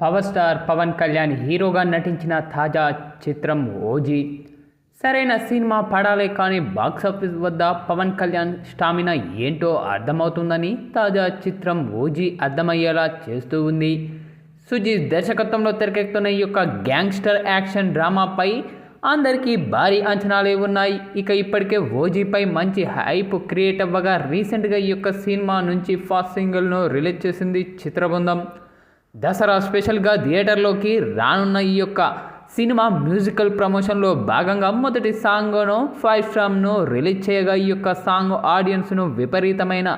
Power star Pawan Kalyan హీరోగా నటించిన తాజా చిత్రం ఓజీ. సరైన సినిమా పడాలే కానీ బాక్సాఫీస్ వద్ద పవన్ కళ్యాణ్ స్టామినా ఏంటో అర్థమవుతుందని తాజా చిత్రం ఓజీ అర్థమయ్యేలా చేస్తూ ఉంది. సుజీత్ దర్శకత్వంలో తెరకెక్కుతున్న ఈ యొక్క గ్యాంగ్స్టర్ యాక్షన్ డ్రామాపై అందరికీ భారీ అంచనాలే ఉన్నాయి. ఇక ఇప్పటికే ఓజీపై మంచి హైప్ క్రియేట్ అవ్వగా రీసెంట్గా ఈ యొక్క సినిమా నుంచి ఫాస్ట్ సింగిల్ను రిలీజ్ చేసింది చిత్రబృందం. దసరా స్పెషల్గా థియేటర్లోకి రానున్న ఈ యొక్క సినిమా మ్యూజికల్ ప్రమోషన్లో భాగంగా మొదటి సాంగ్ను ఫైవ్ స్టామ్ను రిలీజ్ చేయగా ఈ యొక్క సాంగ్ ఆడియన్స్ను విపరీతమైన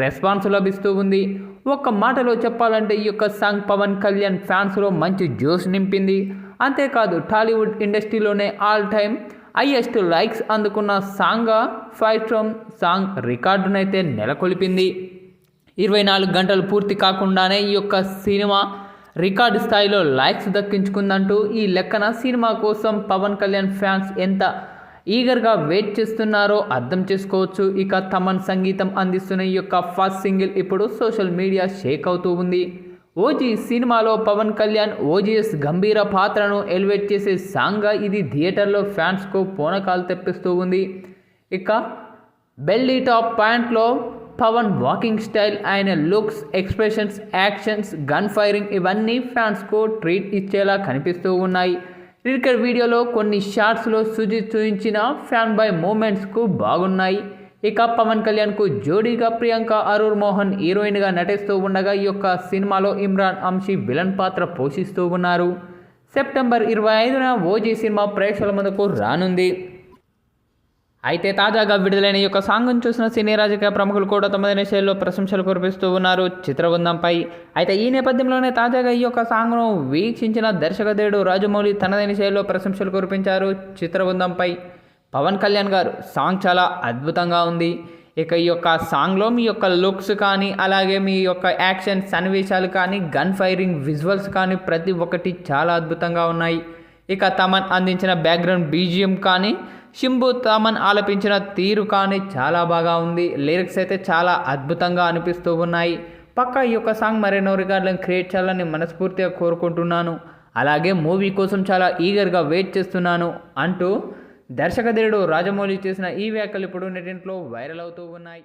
రెస్పాన్స్ లభిస్తూ ఉంది. ఒక్క మాటలో చెప్పాలంటే ఈ యొక్క సాంగ్ పవన్ కళ్యాణ్ ఫ్యాన్స్లో మంచి జోష్ నింపింది. అంతేకాదు టాలీవుడ్ ఇండస్ట్రీలోనే ఆల్ టైమ్ హైయెస్ట్ లైక్స్ అందుకున్న సాంగ్గా ఫైవ్ స్టామ్ సాంగ్ రికార్డునైతే నెలకొల్పింది. ఇరవై నాలుగు గంటలు పూర్తి కాకుండానే ఈ యొక్క సినిమా రికార్డు స్థాయిలో లైక్స్ దక్కించుకుందంటూ ఈ లెక్కన సినిమా కోసం పవన్ కళ్యాణ్ ఫ్యాన్స్ ఎంత ఈగర్గా వెయిట్ చేస్తున్నారో అర్థం చేసుకోవచ్చు. ఇక తమన్ సంగీతం అందిస్తున్న ఈ యొక్క ఫస్ట్ సింగిల్ ఇప్పుడు సోషల్ మీడియా షేక్ అవుతూ ఉంది. ఓజీ సినిమాలో పవన్ కళ్యాణ్ ఓజీఎస్ గంభీర పాత్రను ఎలివేట్ చేసే సాంగ్గా ఇది థియేటర్లో ఫ్యాన్స్కు పూనకాలు తెప్పిస్తూ ఉంది. ఇక బెల్లీ టాప్ పాయింట్లో పవన్ వాకింగ్ స్టైల్ ఆయన looks expressions actions gun firing ఇవన్నీ ఫ్యాన్స్కు ట్రీట్ ఇచ్చేలా కనిపిస్తూ ఉన్నాయి. క్రికెట్ వీడియోలో కొన్ని షార్ట్స్లో సుజిత్ చూపించిన ఫ్యాన్ బై మూమెంట్స్కు బాగున్నాయి. ఇక పవన్ కళ్యాణ్కు జోడీగా ప్రియాంక అరూర్ మోహన్ హీరోయిన్గా నటిస్తూ ఉండగా ఈ యొక్క సినిమాలో ఇమ్రాన్ అంశీ విలన్ పాత్ర పోషిస్తూ ఉన్నారు. సెప్టెంబర్ ఇరవై ఐదున ఓజీ సినిమా ప్రేక్షకుల ముందుకు రానుంది. అయితే తాజాగా విడుదలైన ఈ యొక్క సాంగ్ను చూసిన సినీ రాజకీయ ప్రముఖులు కూడా తమదైన శైలిలో ప్రశంసలు కురిపిస్తూ ఉన్నారు. చిత్రబృందంపై అయితే ఈ నేపథ్యంలోనే తాజాగా ఈ యొక్క సాంగ్ను వీక్షించిన దర్శకదేవుడు రాజమౌళి తనదైన శైలిలో ప్రశంసలు కురిపించారు. చిత్రబృందంపై పవన్ కళ్యాణ్ గారు సాంగ్ చాలా అద్భుతంగా ఉంది. ఇక ఈ యొక్క సాంగ్లో మీ యొక్క లుక్స్ కానీ అలాగే మీ యొక్క యాక్షన్ సన్నివేశాలు కానీ గన్ ఫైరింగ్ విజువల్స్ కానీ ప్రతి ఒక్కటి చాలా అద్భుతంగా ఉన్నాయి. ఇక తమన్ అందించిన బ్యాక్గ్రౌండ్ బీజిఎం కానీ శింబు తమన్ ఆలపించిన తీరు కానీ చాలా బాగా ఉంది. లిరిక్స్ అయితే చాలా అద్భుతంగా అనిపిస్తూ ఉన్నాయి. పక్క ఈ యొక్క సాంగ్ మరెన్నో రికార్డులను క్రియేట్ చేయాలని మనస్ఫూర్తిగా కోరుకుంటున్నాను. అలాగే మూవీ కోసం చాలా ఈగర్గా వెయిట్ చేస్తున్నాను అంటూ దర్శకధీరుడు రాజమౌళి చేసిన ఈ వ్యాఖ్యలు ఇప్పుడు నెటింట్లో వైరల్ అవుతూ ఉన్నాయి.